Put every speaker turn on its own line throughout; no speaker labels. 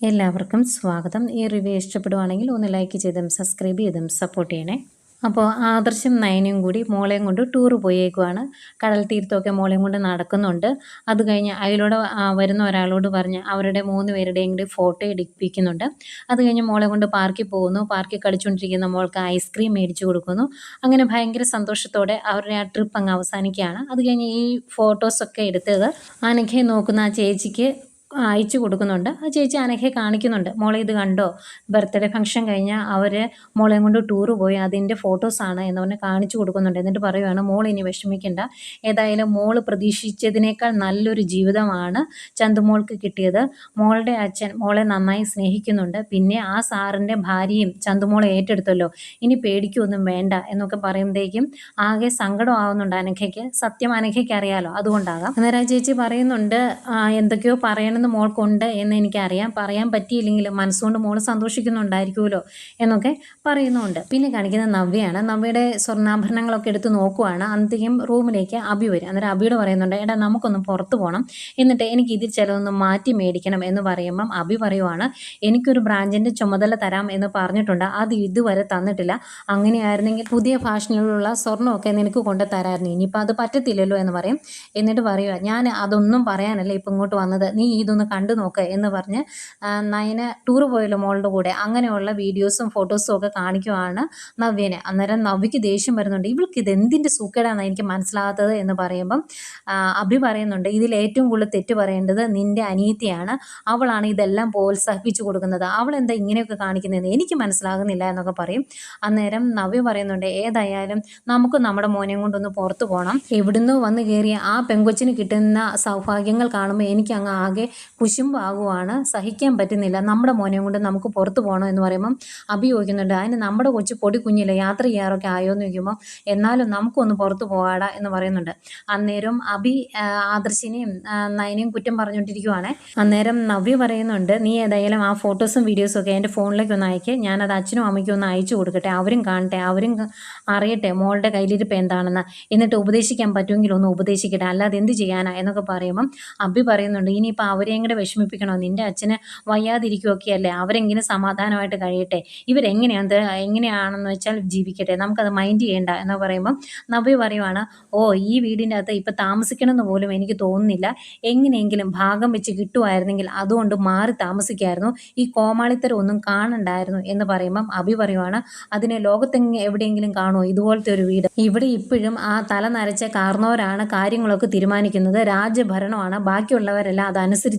എല്ലാവർക്കും സ്വാഗതം. ഈ റിവ്യൂ ഇഷ്ടപ്പെടുവാണെങ്കിൽ ഒന്ന് ലൈക്ക് ചെയ്തും സബ്സ്ക്രൈബ് ചെയ്തും സപ്പോർട്ട് ചെയ്യണേ. അപ്പോൾ ആദർശം നയനയും കൂടി മോളെയും കൊണ്ട് ടൂർ പോയേക്കുവാണ്. കടൽ തീരത്തൊക്കെ മോളെയും കൊണ്ട് നടക്കുന്നുണ്ട്. അത് കഴിഞ്ഞ് അതിലൂടെ വരുന്ന ഒരാളോട് പറഞ്ഞ് അവരുടെ മൂന്ന് പേരുടെയും കൂടി ഫോട്ടോ എടുപ്പിക്കുന്നുണ്ട്. അത് കഴിഞ്ഞ് മോളെ കൊണ്ട് പാർക്കിൽ പോകുന്നു. പാർക്കിൽ കളിച്ചുകൊണ്ടിരിക്കുന്ന മോൾക്ക് ഐസ്ക്രീം മേടിച്ചു കൊടുക്കുന്നു. അങ്ങനെ ഭയങ്കര സന്തോഷത്തോടെ അവരുടെ ആ ട്രിപ്പ് അങ്ങ് അവസാനിക്കുകയാണ്. അത് കഴിഞ്ഞ് ഈ ഫോട്ടോസൊക്കെ എടുത്തത് അനഘയെ നോക്കുന്ന ആ ചേച്ചിക്ക് അയച്ചു കൊടുക്കുന്നുണ്ട്. ആ ചേച്ചി അനഘയെ കാണിക്കുന്നുണ്ട്. മോളെ ഇത് കണ്ടോ? ബർത്ത്ഡേ ഫംഗ്ഷൻ കഴിഞ്ഞാൽ അവർ മോളെയും കൊണ്ട് ടൂറ് പോയി. അതിന്റെ ഫോട്ടോസാണ് എന്ന് പറഞ്ഞ് കാണിച്ചു കൊടുക്കുന്നുണ്ട്. എന്നിട്ട് പറയുവാണ് മോൾ ഇനി വിഷമിക്കണ്ട. ഏതായാലും മോൾ പ്രതീക്ഷിച്ചതിനേക്കാൾ നല്ലൊരു ജീവിതമാണ് ചന്തുമോൾക്ക് കിട്ടിയത്. മോളുടെ അച്ഛൻ മോളെ നന്നായി സ്നേഹിക്കുന്നുണ്ട്. പിന്നെ ആ സാറിന്റെ ഭാര്യയും ചന്തുമോളെ ഏറ്റെടുത്തല്ലോ. ഇനി പേടിക്കൊന്നും വേണ്ട എന്നൊക്കെ പറയുമ്പോഴേക്കും ആകെ സങ്കടമാവുന്നുണ്ട് അനഘയ്ക്ക്. സത്യം അനഘയ്ക്ക് അറിയാലോ. അതുകൊണ്ടാകാം. അന്നേരം ചേച്ചി പറയുന്നുണ്ട് "ആ, എന്തൊക്കെയോ പറയണമെന്ന് മോൾക്കുണ്ട് എന്ന് എനിക്കറിയാം. പറയാൻ പറ്റിയില്ലെങ്കിലും മനസ്സുകൊണ്ട് മോൾ സന്തോഷിക്കുന്നുണ്ടായിരിക്കുമല്ലോ എന്നൊക്കെ പറയുന്നുണ്ട്. പിന്നെ കാണിക്കുന്ന നവ്യയാണ്. നവ്യയുടെ സ്വർണാഭരണങ്ങളൊക്കെ എടുത്ത് നോക്കുവാണ്. അന്നത്തേക്കും റൂമിലേക്ക് അബി വരും. അന്നേരം അബിയോട് പറയുന്നുണ്ട് എടാ നമുക്കൊന്ന് പുറത്ത് പോകണം എന്നിട്ട് എനിക്ക് ഇതിൽ ചിലതൊന്ന് മാറ്റി മേടിക്കണം എന്ന് പറയുമ്പം അബി പറയുവാണ് എനിക്കൊരു ബ്രാഞ്ചിന്റെ ചുമതല തരാം എന്ന് പറഞ്ഞിട്ടുണ്ട്. അത് ഇതുവരെ തന്നിട്ടില്ല. അങ്ങനെയായിരുന്നെങ്കിൽ പുതിയ ഫാഷനിലുള്ള സ്വർണമൊക്കെ നിനക്ക് കൊണ്ട് തരാമായിരുന്നു ഇനിയിപ്പോൾ അത് പറ്റത്തില്ലല്ലോ എന്ന് പറയും. എന്നിട്ട് പറയുക ഞാൻ അതൊന്നും പറയാനല്ല ഇപ്പം ഇങ്ങോട്ട് വന്നത്. നീ ഇതൊന്ന് കണ്ടു നോക്ക് എന്ന് പറഞ്ഞ് നയന ടൂർ പോയല്ലോ മോളുടെ കൂടെ. അങ്ങനെയുള്ള വീഡിയോസും ഫോട്ടോസും ഒക്കെ കാണിക്കുവാണ് നവ്യനെ. അന്നേരം നവ്യക്ക് ദേഷ്യം വരുന്നുണ്ട് ഇവൾക്ക് ഇത് എന്തിന്റെ സൂക്കേടാണ് എനിക്ക് മനസ്സിലാകാത്തത്? എന്ന് പറയുമ്പം അഭി പറയുന്നുണ്ട് ഇതിൽ ഏറ്റവും കൂടുതൽ തെറ്റ് പറയേണ്ടത് നിന്റെ അനിയത്തിയാണ് അവളാണ് ഇതെല്ലാം പ്രോത്സാഹിപ്പിച്ചു കൊടുക്കുന്നത്. അവൾ എന്താ ഇങ്ങനെയൊക്കെ കാണിക്കുന്നതെന്ന് എനിക്ക് മനസ്സിലാകുന്നില്ല എന്നൊക്കെ പറയും. അന്നേരം നവ്യ പറയുന്നുണ്ട് ഏതായാലും നമുക്ക് നമ്മുടെ മോനെ കൊണ്ടൊന്ന് പുറത്തു പോകണം എവിടുന്നോ വന്ന് കയറിയ ആ പെങ്കൊച്ചിന് കിട്ടുന്ന സൗഭാഗ്യങ്ങൾ കാണുമ്പോൾ എനിക്ക് അങ്ങ് ആകെ കുശുമ്പാകുവാണ്. സഹിക്കാൻ പറ്റുന്നില്ല. നമ്മുടെ മോനെയും കൊണ്ട് നമുക്ക് പുറത്ത് പോകണം എന്ന് പറയുമ്പം അഭിയോഗിക്കുന്നുണ്ട്. അതിന് നമ്മുടെ കൊച്ചു പൊടി കുഞ്ഞില്ല യാത്ര ചെയ്യാറൊക്കെ ആയോ എന്ന് ചോദിക്കുമ്പോൾ എന്നാലും നമുക്കൊന്ന് പുറത്ത് പോകാടാ എന്ന് പറയുന്നുണ്ട്. അന്നേരം അഭി ആദർശിനെയും നയനെയും കുറ്റം പറഞ്ഞുകൊണ്ടിരിക്കുവാണ്. അന്നേരം നവ്യ പറയുന്നുണ്ട് നീ ഏതായാലും ആ ഫോട്ടോസും വീഡിയോസും ഒക്കെ എന്റെ ഫോണിലേക്ക് ഒന്ന് അയക്കേ. ഞാനത് അച്ഛനും അമ്മയ്ക്കും ഒന്ന് അയച്ചു കൊടുക്കട്ടെ. അവരും കാണട്ടെ. അവരും അറിയട്ടെ മോളുടെ കയ്യിലിരിപ്പ് എന്താണെന്ന്. എന്നിട്ട് ഉപദേശിക്കാൻ പറ്റുമെങ്കിൽ ഒന്ന് ഉപദേശിക്കട്ടെ. അല്ലാതെ എന്ത് ചെയ്യാനാ? എന്നൊക്കെ പറയുമ്പം അഭി പറയുന്നുണ്ട് ഇനിയിപ്പോൾ അവരെയും കൂടെ വിഷമിപ്പിക്കണോ? നിന്റെ അച്ഛന് വയ്യാതിരിക്കുകയൊക്കെ അല്ലേ അവരെങ്കിലും സമാധാനമായിട്ട് കഴിയട്ടെ? ഇവരെങ്ങനെയാണ് എങ്ങനെയാണെന്ന് വെച്ചാൽ ജീവിക്കട്ടെ. നമുക്കത് മൈൻഡ് ചെയ്യേണ്ട എന്ന് പറയുമ്പോൾ നവ്യ പറയുവാണ് ഓ ഈ വീടിന്റെ അകത്ത് ഇപ്പം താമസിക്കണമെന്ന് പോലും എനിക്ക് തോന്നുന്നില്ല. എങ്ങനെയെങ്കിലും ഭാഗം വെച്ച് കിട്ടുമായിരുന്നെങ്കിൽ അതുകൊണ്ട് മാറി താമസിക്കായിരുന്നു. ഈ കോമാളിത്തരം ഒന്നും കാണണ്ടായിരുന്നു എന്ന് പറയുമ്പം അഭി പറയുവാണ് അതിനെ ലോകത്തെ എവിടെയെങ്കിലും കാണുമോ ഇതുപോലത്തെ ഒരു വീട്. ഇവിടെ ഇപ്പോഴും ആ തല നരച്ച കാർന്നവരാണ് കാര്യങ്ങളൊക്കെ തീരുമാനിക്കുന്നത്. രാജ്യഭരണമാണ് ബാക്കിയുള്ളവരെല്ലാം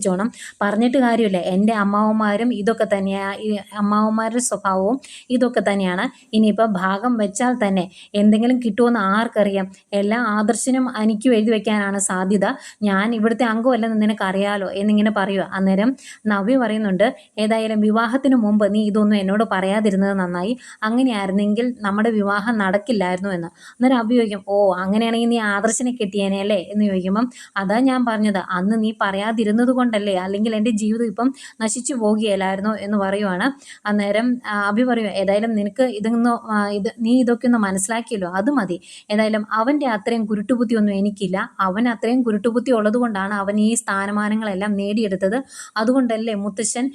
അതനുസരിച്ചോണം പറഞ്ഞിട്ട് കാര്യമില്ല. എന്റെ അമ്മാവന്മാരും ഇതൊക്കെ തന്നെയാണ് ഈ അമ്മാവന്മാരുടെ സ്വഭാവവും ഇതൊക്കെ തന്നെയാണ്. ഇനിയിപ്പോൾ ഭാഗം വെച്ചാൽ തന്നെ എന്തെങ്കിലും കിട്ടുമെന്ന് ആർക്കറിയാം. എല്ലാ ആദർശനും എനിക്കും എഴുതി വെക്കാനാണ് സാധ്യത. ഞാൻ ഇവിടുത്തെ അംഗമല്ലെന്ന് നിനക്കറിയാലോ എന്നിങ്ങനെ പറയുക അന്നേരം നവ്യ പറയുന്നുണ്ട് ഏതായാലും വിവാഹത്തിന് മുമ്പ് നീ ഇതൊന്നും എന്നോട് പറയാതിരുന്നത് നന്നായി. അങ്ങനെയായിരുന്നെങ്കിൽ നമ്മുടെ വിവാഹം നടക്കില്ലായിരുന്നു എന്ന്. അന്നേരം അഭി ചോദിക്കും ഓ അങ്ങനെയാണെങ്കിൽ നീ ആദർശനെ കെട്ടിയേനെ അല്ലേ? എന്ന് ചോദിക്കുമ്പം അതാ ഞാൻ പറഞ്ഞത്. അന്ന് നീ പറയാതിരുന്നത് കൊണ്ടല്ലേ? അല്ലെങ്കിൽ എന്റെ ജീവിതം ഇപ്പം നശിച്ചു പോകുകയല്ലായിരുന്നോ എന്ന് പറയുവാണ്. അന്നേരം അഭി പറയും ഏതായാലും നിനക്ക് ഇതൊന്ന് ഇത് നീ ഇതൊക്കെ ഒന്ന് മനസ്സിലാക്കിയല്ലോ അത് മതി. ഏതായാലും അവന്റെ അത്രയും കുരുട്ടുബുദ്ധി ഒന്നും എനിക്കില്ല. അവൻ അത്രയും കുരുട്ടുബുദ്ധി ഉള്ളത് കൊണ്ടാണ് അവൻ ഈ സ്ഥാനമാനങ്ങളെല്ലാം നേടിയെടുത്തത്. അതുകൊണ്ടല്ലേ മുത്തശ്ശൻ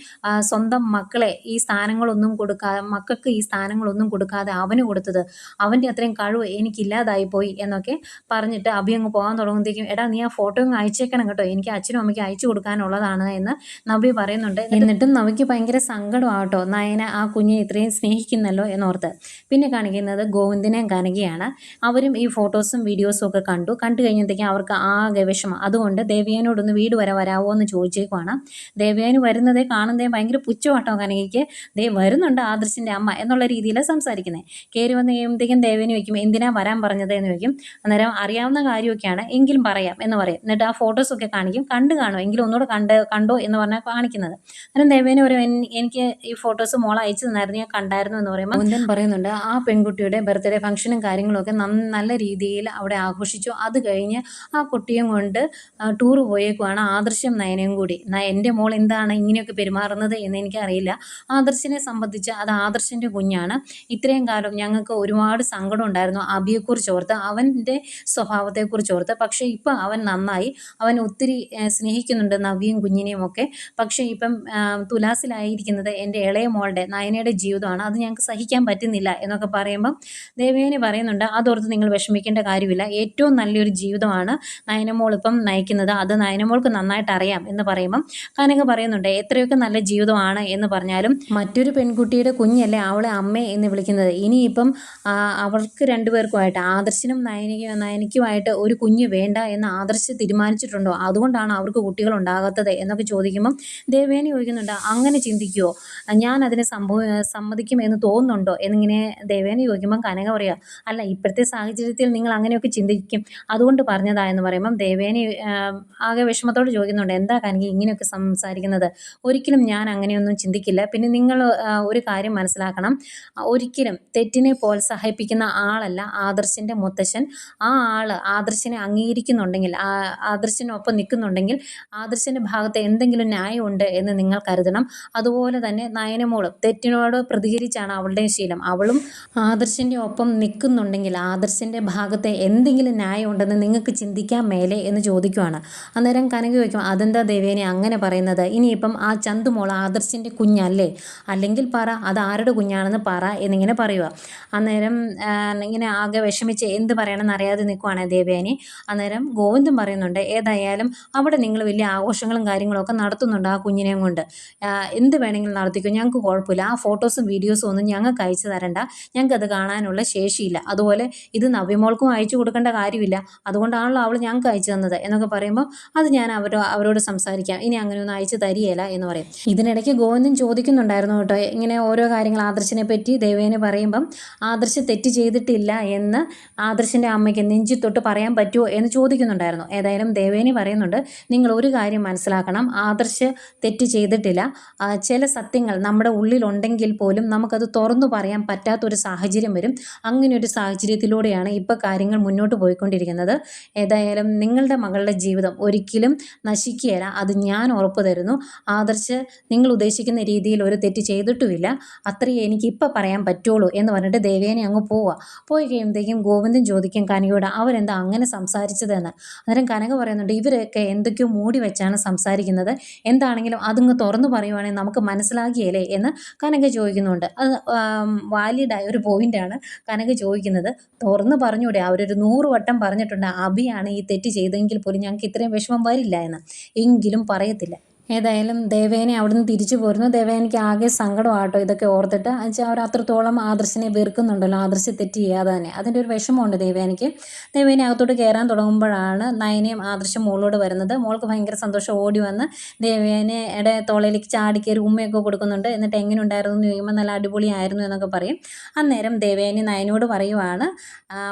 സ്വന്തം മക്കളെ ഈ സ്ഥാനങ്ങളൊന്നും കൊടുക്കാതെ മക്കൾക്ക് ഈ സ്ഥാനങ്ങളൊന്നും കൊടുക്കാതെ അവന് കൊടുത്തത്. അവന്റെ അത്രയും കഴിവ് എനിക്കില്ലാതായി പോയി എന്നൊക്കെ പറഞ്ഞിട്ട് അഭി അങ്ങ് പോകാൻ തുടങ്ങുമ്പോഴത്തേക്കും എടാ നീ ആ ഫോട്ടോ അങ്ങ് അയച്ചേക്കണം കേട്ടോ. എനിക്ക് അച്ഛനും അമ്മയ്ക്ക് അയച്ചു കൊടുക്കാനുള്ളതാണ് എന്ന് നബി പറയുന്നുണ്ട്. എന്നിട്ടും നബിക്ക് ഭയങ്കര സങ്കടമാട്ടോ. നയന ആ കുഞ്ഞിനെ ഇത്രയും സ്നേഹിക്കുന്നല്ലോ എന്നോർത്ത്. പിന്നെ കാണിക്കുന്നത് ഗോവിന്ദനെയും കനകയാണ് അവരും ഈ ഫോട്ടോസും വീഡിയോസും ഒക്കെ കണ്ടു. കണ്ടു കഴിഞ്ഞപ്പോഴത്തേക്കും അവർക്ക് ആ വിഷമം. അതുകൊണ്ട് ദേവയാനോടൊന്ന് വീട് വരെ വരാവോ എന്ന് ചോദിച്ചേക്കുവാണ്. ദേവിയാന് വരുന്നതേ കാണുന്നതേ ഭയങ്കര പുച്ഛമാട്ടോ കനകയ്ക്ക് ദേ വരുന്നുണ്ട് ആദർശിന്റെ അമ്മ എന്നുള്ള രീതിയിൽ സംസാരിക്കുന്നത് കയറി വന്ന് കഴിയുമ്പോഴത്തേക്കും ദേവേനി വയ്ക്കും എന്തിനാ വരാൻ പറഞ്ഞത്? എന്ന് വയ്ക്കും അന്നേരം അറിയാവുന്ന കാര്യമൊക്കെയാണ്. എങ്കിലും പറയാം എന്ന് പറയും. എന്നിട്ട് ആ ഫോട്ടോസൊക്കെ കാണിക്കും. കണ്ടു കാണും. എങ്കിലും ഒന്നുകൂടെ കണ്ട് കണ്ടോ എന്ന് പറഞ്ഞാൽ കാണിക്കുന്നത്. അന്നേരം ദേവേനെ ഒരു എനിക്ക് ഈ ഫോട്ടോസ് മോൾ അയച്ചു തന്നായിരുന്നു ഞാൻ കണ്ടായിരുന്നു എന്ന് പറയുമ്പോൾ മുന്തൻ പറയുന്നുണ്ട് ആ പെൺകുട്ടിയുടെ ബർത്ത്ഡേ ഫംഗ്ഷനും കാര്യങ്ങളൊക്കെ നല്ല രീതിയിൽ അവിടെ ആഘോഷിച്ചു. അത് കഴിഞ്ഞ് ആ കുട്ടിയും കൊണ്ട് ടൂർ പോയേക്കുവാണ് ആദർശം നയനയും കൂടി. എന്റെ മോൾ എന്താണ് ഇങ്ങനെയൊക്കെ പെരുമാറുന്നത് എന്ന് എനിക്കറിയില്ല. ആദർശിനെ സംബന്ധിച്ച് അത് ആദർശിന്റെ കുഞ്ഞാണ്. ഇത്രയും കാലം ഞങ്ങൾക്ക് ഒരുപാട് സങ്കടം ഉണ്ടായിരുന്നു അബിയെക്കുറിച്ച് ഓർത്ത് അവന്റെ സ്വഭാവത്തെക്കുറിച്ച് ഓർത്ത്. പക്ഷേ ഇപ്പം അവൻ നന്നായി. അവൻ ഒത്തിരി സ്നേഹിക്കുന്നുണ്ട് നവ്യ ഭാവിയും കുഞ്ഞിനെയും ഒക്കെ. പക്ഷേ ഇപ്പം തുലാസിലായിരിക്കുന്നത് എന്റെ ഇളയ മോളുടെ നയനയുടെ ജീവിതമാണ്. അത് ഞങ്ങൾക്ക് സഹിക്കാൻ പറ്റുന്നില്ല എന്നൊക്കെ പറയുമ്പം ദേവേനെ പറയുന്നുണ്ട് അതോർത്ത് നിങ്ങൾ വിഷമിക്കേണ്ട കാര്യമില്ല. ഏറ്റവും നല്ലൊരു ജീവിതമാണ് നയനമോൾ ഇപ്പം നയിക്കുന്നത്. അത് നയനമോൾക്ക് നന്നായിട്ട് അറിയാം എന്ന് പറയുമ്പം കനക പറയുന്നുണ്ട് എത്രയൊക്കെ നല്ല ജീവിതമാണ് എന്ന് പറഞ്ഞാലും മറ്റൊരു പെൺകുട്ടിയുടെ കുഞ്ഞല്ലേ അവളെ അമ്മ എന്ന് വിളിക്കുന്നത്. ഇനിയിപ്പം അവൾക്ക് രണ്ടുപേർക്കുമായിട്ട് ആദർശിനും നയനിക്ക് നയനിക്കുമായിട്ട് ഒരു കുഞ്ഞ് വേണ്ട എന്ന് ആദർശ് തീരുമാനിച്ചിട്ടുണ്ടോ? അതുകൊണ്ടാണ് അവർക്ക് കുട്ടികൾ ഉണ്ടാകാത്തത്. എന്നൊക്കെ ചോദിക്കുമ്പം ദേവേനി ചോദിക്കുന്നുണ്ട് അങ്ങനെ ചിന്തിക്കുമോ ഞാൻ അതിനെ സംഭവ സമ്മതിക്കും എന്ന് തോന്നുന്നുണ്ടോ? എന്നിങ്ങനെ ദേവേനി ചോദിക്കുമ്പം കനക പറയുക അല്ല ഇപ്പോഴത്തെ സാഹചര്യത്തിൽ നിങ്ങൾ അങ്ങനെയൊക്കെ ചിന്തിക്കും. അതുകൊണ്ട് പറഞ്ഞതാ എന്ന് പറയുമ്പം ദേവേനി ആകെ വിഷമത്തോട് ചോദിക്കുന്നുണ്ട് എന്താ കനക ഇങ്ങനെയൊക്കെ സംസാരിക്കുന്നത്? ഒരിക്കലും ഞാൻ അങ്ങനെയൊന്നും ചിന്തിക്കില്ല. പിന്നെ നിങ്ങൾ ഒരു കാര്യം മനസ്സിലാക്കണം. ഒരിക്കലും തെറ്റിനെ പ്രോത്സാഹിപ്പിക്കുന്ന ആളല്ല ആദർശിന്റെ മുത്തശ്ശൻ ആ ആൾ ആദർശിനെ അംഗീകരിക്കുന്നുണ്ടെങ്കിൽ ആദർശിനൊപ്പം നിൽക്കുന്നുണ്ടെങ്കിൽ ആദർശിന്റെ ഭാഗത്ത് എന്തെങ്കിലും ന്യായമുണ്ട് എന്ന് നിങ്ങൾ കരുതണം. അതുപോലെ തന്നെ നയനമോളും തെറ്റിനോട് പ്രതികരിച്ചാണ് അവളുടെ ശീലം. അവളും ആദർശിന്റെ ഒപ്പം നിൽക്കുന്നുണ്ടെങ്കിൽ ആദർശിന്റെ ഭാഗത്ത് എന്തെങ്കിലും ന്യായമുണ്ടെന്ന് നിങ്ങൾക്ക് ചിന്തിക്കാൻ മേലെ എന്ന് ചോദിക്കുവാണ്. അന്നേരം കനകി വയ്ക്കും അതെന്താ ദേവേനെ അങ്ങനെ പറയുന്നത്? ഇനിയിപ്പം ആ ചന്തുമോൾ ആദർശിന്റെ കുഞ്ഞല്ലേ? അല്ലെങ്കിൽ പറ അത് ആരുടെ കുഞ്ഞാണെന്ന് പറ എന്നിങ്ങനെ പറയുക അന്നേരം ഇങ്ങനെ ആകെ വിഷമിച്ച് എന്ത് പറയണമെന്ന് അറിയാതെ നിൽക്കുവാണ് ദേവേനെ. അന്നേരം ഗോവിന്ദൻ പറയുന്നുണ്ട് ഏതായാലും അവിടെ നിങ്ങൾ വലിയ ആഘോഷങ്ങളും കാര്യങ്ങളൊക്കെ നടത്തുന്നുണ്ട് ആ കുഞ്ഞിനെയും കൊണ്ട്. എന്ത് വേണമെങ്കിലും നടത്തിക്കോ. ഞങ്ങൾക്ക് കുഴപ്പമില്ല. ആ ഫോട്ടോസും വീഡിയോസും ഒന്നും ഞങ്ങൾക്ക് അയച്ചു തരണ്ട. ഞങ്ങൾക്ക് അത് കാണാനുള്ള ശേഷിയില്ല. അതുപോലെ ഇത് നവ്യമോൾക്കും അയച്ചു കൊടുക്കേണ്ട കാര്യമില്ല. അതുകൊണ്ടാണല്ലോ അവൾ ഞങ്ങൾക്ക് അയച്ചു തന്നത് എന്നൊക്കെ പറയുമ്പോൾ അത് ഞാൻ അവരോ അവരോട് സംസാരിക്കാം. ഇനി അങ്ങനെയൊന്നും അയച്ചു തരികയില്ല എന്ന് പറയും. ഇതിനിടയ്ക്ക് ഗോവിന്ദൻ ചോദിക്കുന്നുണ്ടായിരുന്നു കേട്ടോ. ഇങ്ങനെ ഓരോ കാര്യങ്ങൾ ആദർശിനെ പറ്റി ദേവേനെ പറയുമ്പം ആദർശ് തെറ്റ് ചെയ്തിട്ടില്ല എന്ന് ആദർശിന്റെ അമ്മയ്ക്ക് നെഞ്ചി തൊട്ട് പറയാൻ പറ്റുമോ എന്ന് ചോദിക്കുന്നുണ്ടായിരുന്നു. ഏതായാലും ദേവേനി പറയുന്നുണ്ട് നിങ്ങൾ ഒരു കാര്യം മനസ്സിലാക്കണം. ആദർശ് തെറ്റ് ചെയ്തിട്ടില്ല. ചില സത്യങ്ങൾ നമ്മുടെ ഉള്ളിലുണ്ടെങ്കിൽ പോലും നമുക്കത് തുറന്നു പറയാൻ പറ്റാത്തൊരു സാഹചര്യം വരും. അങ്ങനെ ഒരു സാഹചര്യത്തിലൂടെയാണ് ഇപ്പോൾ കാര്യങ്ങൾ മുന്നോട്ട് പോയിക്കൊണ്ടിരിക്കുന്നത്. ഏതായാലും നിങ്ങളുടെ മകളുടെ ജീവിതം ഒരിക്കലും നശിക്കുകയില്ല. അത് ഞാൻ ഉറപ്പ് തരുന്നു. ആദർശ് നിങ്ങൾ ഉദ്ദേശിക്കുന്ന രീതിയിൽ ഒരു തെറ്റ് ചെയ്തിട്ടുമില്ല. അത്രയേ എനിക്ക് ഇപ്പം പറയാൻ പറ്റുള്ളൂ എന്ന് പറഞ്ഞിട്ട് ദേവേനെ അങ്ങ് പോവുക. പോയി കഴിയുമ്പോഴത്തേക്കും ഗോവിന്ദൻ ചോദിക്കും കനകയോട് അവരെന്താ അങ്ങനെ സംസാരിച്ചതെന്ന്. അന്നേരം കനക പറയുന്നുണ്ട് ഇവരൊക്കെ എന്തൊക്കെയോ മൂടി വെച്ചാണ് സംസാരിക്കുന്നത്. എന്താണെങ്കിലും അതങ്ങ് തുറന്നു പറയുവാണെങ്കിൽ നമുക്ക് മനസ്സിലാകിയല്ലേ എന്ന് കനക ചോദിക്കുന്നുണ്ട്. അത് വാലിഡായ ഒരു പോയിന്റാണ് കനക ചോദിക്കുന്നത്. തുറന്നു പറഞ്ഞൂടെ അവരൊരു നൂറ് വട്ടം പറഞ്ഞിട്ടുണ്ട് അഭിയാണ് ഈ തെറ്റ് ചെയ്തെങ്കിൽ പോലും ഞങ്ങൾക്ക് ഇത്രയും വിഷമം വരില്ല എന്ന്. എങ്കിലും പറയത്തില്ല. ഏതായാലും ദേവേനെ അവിടുന്ന് തിരിച്ചു പോരുന്നു. ദേവേനിക്ക് ആകെ സങ്കടമാട്ടോ ഇതൊക്കെ ഓർത്തിട്ട്. എന്നുവെച്ചാൽ അവർ അത്രത്തോളം ആദർശിനെ വെറുക്കുന്നുണ്ടല്ലോ. ആദർശ് തെറ്റ് ചെയ്യാതെ തന്നെ. അതിന്റെ ഒരു വിഷമമുണ്ട് ദേവേനയ്ക്ക് ദേവേനെ അകത്തോട്ട് കയറാൻ തുടങ്ങുമ്പോഴാണ് നയനയും ആദർശം മോളോട് വരുന്നത്. മോൾക്ക് ഭയങ്കര സന്തോഷം ഓടി വന്ന് ദേവേനയുടെ തോളയിലേക്ക് ചാടിക്കയറി ഉമ്മയൊക്കെ കൊടുക്കുന്നുണ്ട്. എന്നിട്ട് എങ്ങനെ ഉണ്ടായിരുന്നു എന്ന് ചോദിക്കുമ്പോൾ നല്ല അടിപൊളിയായിരുന്നു എന്നൊക്കെ പറയും. അന്നേരം ദേവേനി നയനോട് പറയുവാണ്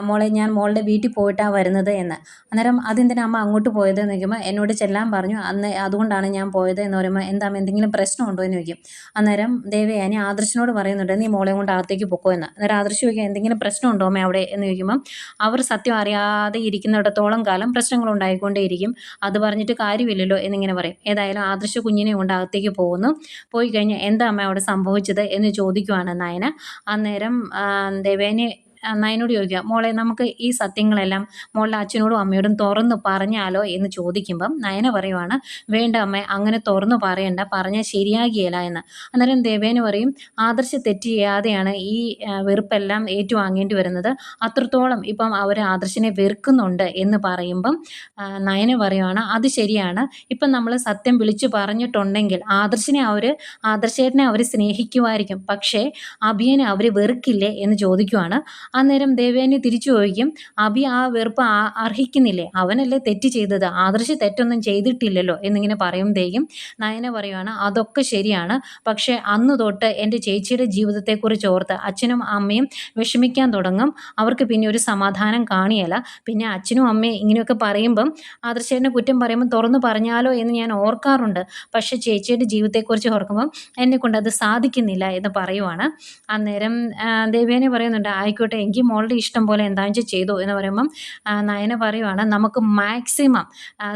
മോളെ ഞാൻ മോളുടെ വീട്ടിൽ പോയിട്ടാണ് വരുന്നത് എന്ന്. അന്നേരം അതെന്തിനാ അമ്മ അങ്ങോട്ട് പോയത്? എന്ന് ചോദിക്കുമ്പോൾ എന്നോട് ചെല്ലാൻ പറഞ്ഞു. അന്ന് അതുകൊണ്ടാണ് ഞാൻ പോയത്. എന്ന് പറയുമ്പോൾ എന്താ എന്തെങ്കിലും പ്രശ്നമുണ്ടോ എന്ന് ചോദിക്കും. അന്നേരം ദേവയാനി ആദർശിനോട് പറയുന്നുണ്ട് നീ മോളെ കൊണ്ട് അകത്തേക്ക് പൊക്കോ എന്ന്. അന്നേരം ആദർശ് ചോദിക്കുക എന്തെങ്കിലും പ്രശ്നമുണ്ടോ അമ്മ അവിടെ? എന്ന് ചോദിക്കുമ്പം അവർ സത്യം അറിയാതെ ഇരിക്കുന്നിടത്തോളം കാലം പ്രശ്നങ്ങൾ ഉണ്ടായിക്കൊണ്ടേയിരിക്കും. അത് പറഞ്ഞിട്ട് കാര്യമില്ലല്ലോ എന്നിങ്ങനെ പറയും. ഏതായാലും ആദർശ കുഞ്ഞിനെ കൊണ്ട് അകത്തേക്ക് പോകുന്നു. പോയി കഴിഞ്ഞാൽ എന്താ അമ്മ അവിടെ സംഭവിച്ചത്? എന്ന് ചോദിക്കുവാണ് നയന. അന്നേരം ദേവേനെ നയനോട് ചോദിക്കുക മോളെ നമുക്ക് ഈ സത്യങ്ങളെല്ലാം മോളുടെ അച്ഛനോടും അമ്മയോടും തുറന്നു പറഞ്ഞാലോ? എന്ന് ചോദിക്കുമ്പം നയന പറയുവാണ് വേണ്ട അമ്മ അങ്ങനെ തുറന്നു പറയണ്ട പറഞ്ഞാൽ ശരിയാകിയല്ല എന്ന്. അന്നേരം ദേവേന പറയും ആദർശ തെറ്റ് ചെയ്യാതെയാണ് ഈ വെറുപ്പെല്ലാം ഏറ്റുവാങ്ങേണ്ടി വരുന്നത്. അത്രത്തോളം ഇപ്പം അവർ ആദർശിനെ വെറുക്കുന്നുണ്ട് എന്ന് പറയുമ്പം നയന പറയുവാണ് അത് ശരിയാണ്. ഇപ്പം നമ്മൾ സത്യം വിളിച്ചു പറഞ്ഞിട്ടുണ്ടെങ്കിൽ ആദർശിനെ അവർ ആദർശേട്ടനെ അവർ സ്നേഹിക്കുമായിരിക്കും. പക്ഷേ അഭിയനെ അവർ വെറുക്കില്ലേ? എന്ന് ചോദിക്കുവാണ്. അന്നേരം ദേവേനി തിരിച്ചു ചോദിക്കും അഭി ആ വെറുപ്പ് അർഹിക്കുന്നില്ലേ? അവനല്ലേ തെറ്റ് ചെയ്തത്? ആദർശി തെറ്റൊന്നും ചെയ്തിട്ടില്ലല്ലോ? എന്നിങ്ങനെ പറയുമ്പോഴത്തേക്കും നയന പറയുവാണ് അതൊക്കെ ശരിയാണ്. പക്ഷേ അന്ന് തൊട്ട് എന്റെ ചേച്ചിയുടെ ജീവിതത്തെക്കുറിച്ച് ഓർത്ത് അച്ഛനും അമ്മയും വിഷമിക്കാൻ തുടങ്ങും. അവർക്ക് പിന്നെ ഒരു സമാധാനം കാണിയല്ല. പിന്നെ അച്ഛനും അമ്മയും ഇങ്ങനെയൊക്കെ പറയുമ്പം ആദർശേനെ കുറ്റം പറയുമ്പോൾ തുറന്നു പറഞ്ഞാലോ എന്ന് ഞാൻ ഓർക്കാറുണ്ട്. പക്ഷേ ചേച്ചിയുടെ ജീവിതത്തെക്കുറിച്ച് ഓർക്കുമ്പം എന്നെ കൊണ്ട് അത് സാധിക്കുന്നില്ല എന്ന് പറയുവാണ്. അന്നേരം ദേവേനെ പറയുന്നുണ്ട് ആയിക്കോട്ടെ എങ്കിൽ മോളുടെ ഇഷ്ടം പോലെ എന്താണെന്ന് വെച്ചാൽ ചെയ്തു എന്ന് പറയുമ്പം നയന പറയുവാണ് നമുക്ക് മാക്സിമം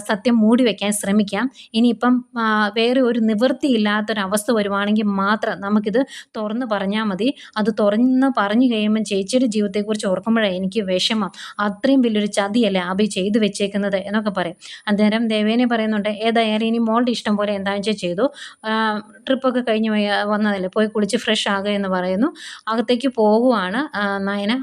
സത്യം മൂടി വയ്ക്കാൻ ശ്രമിക്കാം. ഇനിയിപ്പം വേറെ ഒരു നിവൃത്തിയില്ലാത്തൊരവസ്ഥ വരുവാണെങ്കിൽ മാത്രം നമുക്കിത് തുറന്ന് പറഞ്ഞാൽ മതി. അത് തുറന്ന് പറഞ്ഞു കഴിയുമ്പം ചേച്ചിയുടെ ജീവിതത്തെക്കുറിച്ച് ഓർക്കുമ്പോഴേ എനിക്ക് വിഷമം. അത്രയും വലിയൊരു ചതിയല്ലേ അഭി ചെയ്തു വെച്ചേക്കുന്നത്? എന്നൊക്കെ പറയും. അന്നേരം ദേവേനെ പറയുന്നുണ്ട് ഏതായാലും ഇനി മോളുടെ ഇഷ്ടം പോലെ എന്താണെന്ന് വെച്ചാൽ ചെയ്തു. ട്രിപ്പൊക്കെ കഴിഞ്ഞ് വന്നതല്ലേ? പോയി കുളിച്ച് ഫ്രഷ് ആകുക എന്ന് പറയുന്നു. അകത്തേക്ക് പോകുവാണ് ആ,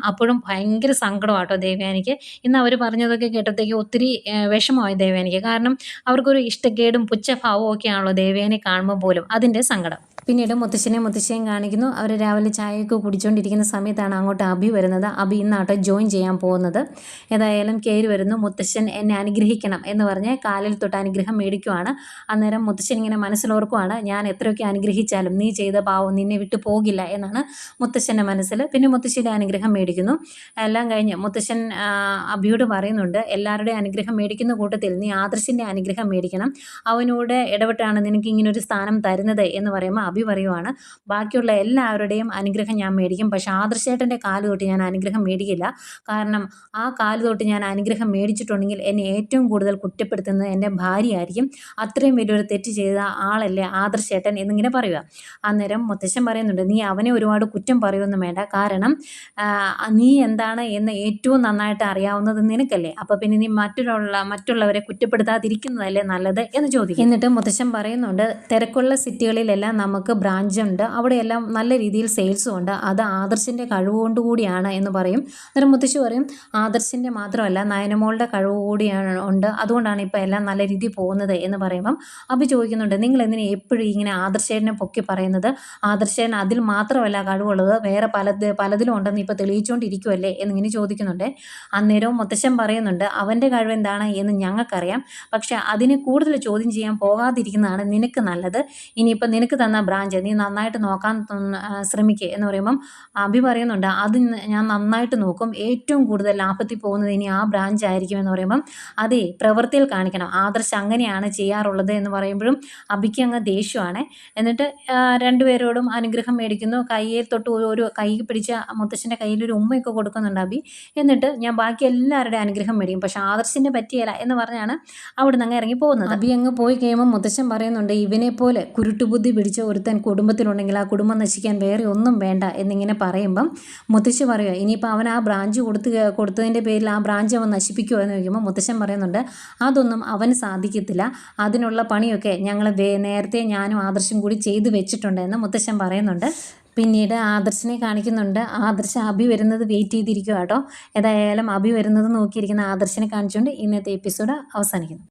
അപ്പോഴും ഭയങ്കര സങ്കടമാട്ടോ ദേവയാനിക്ക്. ഇന്ന് അവർ പറഞ്ഞതൊക്കെ കേട്ടത്തേക്ക് ഒത്തിരി വിഷമമായി ദേവയാനിക്ക്. കാരണം അവർക്കൊരു ഇഷ്ടക്കേടും പുച്ഛഭാവവും ഒക്കെയാണല്ലോ ദേവയാനി കാണുമ്പോൾ പോലും അതിന്റെ സങ്കടം. പിന്നീട് മുത്തശ്ശനെ മുത്തശ്ശിയും കാണിക്കുന്നു. അവർ രാവിലെ ചായയൊക്കെ കുടിച്ചുകൊണ്ടിരിക്കുന്ന സമയത്താണ് അങ്ങോട്ട് അഭി വരുന്നത്. അഭി ഇന്നാട്ടോ ജോയിൻ ചെയ്യാൻ പോകുന്നത്. ഏതായാലും കയറി വരുന്നു. മുത്തശ്ശൻ എന്നെ അനുഗ്രഹിക്കണം എന്ന് പറഞ്ഞ് കാലിൽ തൊട്ട് അനുഗ്രഹം മേടിക്കുവാണ്. അന്നേരം മുത്തശ്ശൻ ഇങ്ങനെ മനസ്സിലോർക്കുവാണ്. ഞാൻ എത്രയൊക്കെ അനുഗ്രഹിച്ചാലും നീ ചെയ്ത പാവം നിന്നെ വിട്ടു പോകില്ല എന്നാണ് മുത്തശ്ശന്റെ മനസ്സിൽ. പിന്നെ മുത്തശ്ശിയുടെ അനുഗ്രഹം മേടിക്കുന്നു. എല്ലാം കഴിഞ്ഞ് മുത്തശ്ശൻ അഭിയോട് പറയുന്നുണ്ട് എല്ലാവരുടെയും അനുഗ്രഹം മേടിക്കുന്ന കൂട്ടത്തിൽ നീ ആദർശിന്റെ അനുഗ്രഹം മേടിക്കണം. അവനോട് ഇടപെട്ടാണ് നിനക്ക് ഇങ്ങനൊരു സ്ഥാനം തരുന്നത് എന്ന് പറയുമ്പോൾ അഭി പറയുവാണ് ബാക്കിയുള്ള എല്ലാവരുടെയും അനുഗ്രഹം ഞാൻ മേടിക്കും. പക്ഷേ ആദർശേട്ടന്റെ കാൽ തൊട്ട് ഞാൻ അനുഗ്രഹം മേടിക്കില്ല. കാരണം ആ കാൽ തൊട്ട് ഞാൻ അനുഗ്രഹം മേടിച്ചിട്ടുണ്ടെങ്കിൽ എന്നെ ഏറ്റവും കൂടുതൽ കുറ്റപ്പെടുത്തുന്നത് എന്റെ ഭാര്യയായിരിക്കും. അത്രയും വലിയൊരു തെറ്റ് ചെയ്ത ആളല്ലേ ആദർശേട്ടൻ എന്നിങ്ങനെ പറയുക. അന്നേരം മുത്തശ്ശൻ പറയുന്നുണ്ട് നീ അവനെ ഒരുപാട് കുറ്റം പറയുമെന്നും വേണ്ട. കാരണം നീ എന്താണ് എന്ന് ഏറ്റവും നന്നായിട്ട് അറിയാവുന്നത് നിനക്കല്ലേ. അപ്പോൾ പിന്നെ നീ മറ്റുള്ള മറ്റുള്ളവരെ കുറ്റപ്പെടുത്താതിരിക്കുന്നതല്ലേ നല്ലത്? എന്ന് ചോദിക്കും. എന്നിട്ട് മുത്തശ്ശൻ പറയുന്നുണ്ട് തിരക്കുള്ള സിറ്റികളിലെല്ലാം നമുക്ക് ബ്രാഞ്ച് ഉണ്ട്. അവിടെയെല്ലാം നല്ല രീതിയിൽ സെയിൽസും ഉണ്ട്. അത് ആദർശിന്റെ കഴിവുകൊണ്ട് കൂടിയാണ് എന്ന് പറയും. അന്നേരം പറയും ആദർശിന്റെ മാത്രമല്ല നയനമോളുടെ കഴിവ് കൂടിയാണ് ഉണ്ട്. അതുകൊണ്ടാണ് ഇപ്പോൾ എല്ലാം നല്ല രീതിയിൽ പോകുന്നത് എന്ന് പറയുമ്പം അഭി ചോദിക്കുന്നുണ്ട് നിങ്ങൾ എന്തിനാ എപ്പോഴും ഇങ്ങനെ ആദർശേനെ പൊക്കി പറയുന്നത്? ആദർശേൻ അതിൽ മാത്രമല്ല കഴിവുള്ളത് വേറെ പലത് പലതിലും ഉണ്ടെന്ന് ഇപ്പോൾ തെളിയിച്ചുകൊണ്ടിരിക്കുമല്ലേ എന്നിങ്ങനെ ചോദിക്കുന്നുണ്ട്. അന്നേരവും മുത്തശ്ശൻ പറയുന്നുണ്ട് അവന്റെ കഴിവ് എന്താണ് എന്ന് ഞങ്ങൾക്കറിയാം. പക്ഷേ അതിനെ കൂടുതൽ ചോദ്യം ചെയ്യാൻ പോകാതിരിക്കുന്നതാണ് നിനക്ക് നല്ലത്. ഇനിയിപ്പോൾ നിനക്ക് തന്ന ബ്രാഞ്ച് നീ നന്നായിട്ട് നോക്കാൻ ശ്രമിക്കുക എന്ന് പറയുമ്പം അഭി പറയുന്നുണ്ട് അത് ഞാൻ നന്നായിട്ട് നോക്കും. ഏറ്റവും കൂടുതൽ ലാഭത്തിൽ പോകുന്നത് ഇനി ആ ബ്രാഞ്ച് ആയിരിക്കും എന്ന് പറയുമ്പം അതേ പ്രവൃത്തിയിൽ കാണിക്കണം. ആദർശ് അങ്ങനെയാണ് ചെയ്യാറുള്ളത് എന്ന് പറയുമ്പോഴും അഭിക്ക് അങ്ങ് ദേഷ്യമാണ്. എന്നിട്ട് രണ്ടുപേരോടും അനുഗ്രഹം മേടിക്കുന്നു. കയ്യിൽ തൊട്ട് ഒരു ഒരു കൈ പിടിച്ച മുത്തശ്ശന്റെ കയ്യിൽ ഒരു ഉമ്മയൊക്കെ കൊടുക്കുന്നുണ്ട് അഭി. എന്നിട്ട് ഞാൻ ബാക്കി എല്ലാവരുടെയും അനുഗ്രഹം മേടിക്കും. പക്ഷെ ആദർശിനെ പറ്റിയല്ല എന്ന് പറഞ്ഞാണ് അവിടെ നിന്ന് അങ്ങ് ഇറങ്ങി പോകുന്നത്. അഭി അങ്ങ് പോയി കഴിയുമ്പോൾ മുത്തശ്ശൻ പറയുന്നുണ്ട് ഇവനെ പോലെ കുരുട്ടുബുദ്ധി പിടിച്ച ഒരുത്തൻ കുടുംബത്തിലുണ്ടെങ്കിൽ ആ കുടുംബം നശിക്കാൻ വേറെ ഒന്നും വേണ്ട എന്നിങ്ങനെ പറയുമ്പം മുത്തശ്ശി പറയുക ഇനിയിപ്പോൾ അവൻ ആ ബ്രാഞ്ച് കൊടുത്ത് കൊടുത്തതിന്റെ പേരിൽ ആ ബ്രാഞ്ച് അവൻ നശിപ്പിക്കുമോ എന്ന് ചോദിക്കുമ്പോൾ മുത്തശ്ശൻ പറയുന്നുണ്ട് അതൊന്നും അവന് സാധിക്കത്തില്ല. അതിനുള്ള പണിയൊക്കെ ഞങ്ങൾ നേരത്തെ ഞാനും ആദർശം കൂടി ചെയ്തു വെച്ചിട്ടുണ്ട് എന്ന് മുത്തശ്ശൻ പറയുന്നുണ്ട്. പിന്നീട് ആദർശിനെ കാണിക്കുന്നുണ്ട് ആദർശ അഭി വരുന്നത് വെയിറ്റ് ചെയ്തിരിക്കുക കേട്ടോ ഏതായാലും അഭി വരുന്നത് നോക്കിയിരിക്കുന്ന ആദർശിനെ കാണിച്ചുകൊണ്ട് ഇന്നത്തെ എപ്പിസോഡ് അവസാനിക്കുന്നു.